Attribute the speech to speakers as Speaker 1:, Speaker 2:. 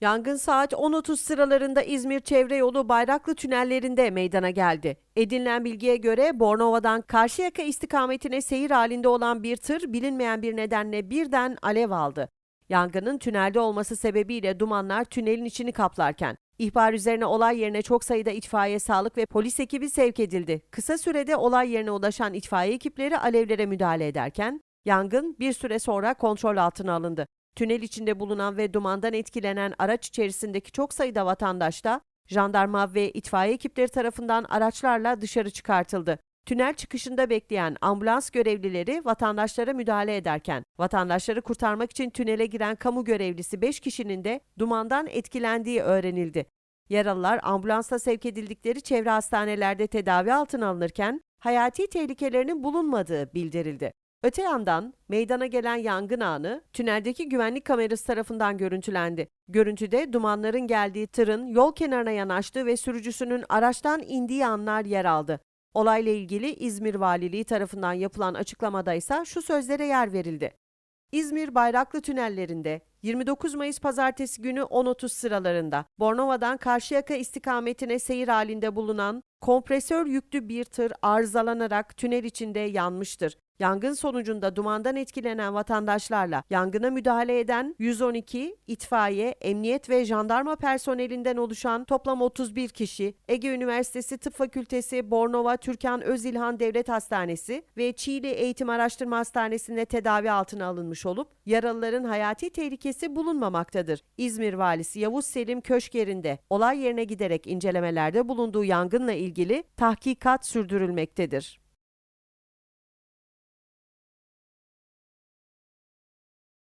Speaker 1: Yangın saat 10.30 sıralarında İzmir Çevre Yolu Bayraklı tünellerinde meydana geldi. Edinilen bilgiye göre Bornova'dan Karşıyaka istikametine seyir halinde olan bir tır bilinmeyen bir nedenle birden alev aldı. Yangının tünelde olması sebebiyle dumanlar tünelin içini kaplarken ihbar üzerine olay yerine çok sayıda itfaiye, sağlık ve polis ekibi sevk edildi. Kısa sürede olay yerine ulaşan itfaiye ekipleri alevlere müdahale ederken yangın bir süre sonra kontrol altına alındı. Tünel içinde bulunan ve dumandan etkilenen araç içerisindeki çok sayıda vatandaş da jandarma ve itfaiye ekipleri tarafından araçlarla dışarı çıkartıldı. Tünel çıkışında bekleyen ambulans görevlileri vatandaşlara müdahale ederken vatandaşları kurtarmak için tünele giren kamu görevlisi 5 kişinin de dumandan etkilendiği öğrenildi. Yaralılar ambulansla sevk edildikleri çevre hastanelerde tedavi altına alınırken hayati tehlikelerinin bulunmadığı bildirildi. Öte yandan meydana gelen yangın anı tüneldeki güvenlik kamerası tarafından görüntülendi. Görüntüde dumanların geldiği tırın yol kenarına yanaştığı ve sürücüsünün araçtan indiği anlar yer aldı. Olayla ilgili İzmir Valiliği tarafından yapılan açıklamada ise şu sözlere yer verildi. İzmir Bayraklı tünellerinde 29 Mayıs pazartesi günü 10.30 sıralarında Bornova'dan Karşıyaka istikametine seyir halinde bulunan kompresör yüklü bir tır arızalanarak tünel içinde yanmıştır. Yangın sonucunda dumandan etkilenen vatandaşlarla yangına müdahale eden 112, itfaiye, emniyet ve jandarma personelinden oluşan toplam 31 kişi Ege Üniversitesi Tıp Fakültesi Bornova Türkan Özilhan Devlet Hastanesi ve Çiğli Eğitim Araştırma Hastanesi'nde tedavi altına alınmış olup yaralıların hayati tehlikesi bulunmamaktadır. İzmir Valisi Yavuz Selim Köşker'inde olay yerine giderek incelemelerde bulunduğu yangınla ilgili tahkikat sürdürülmektedir.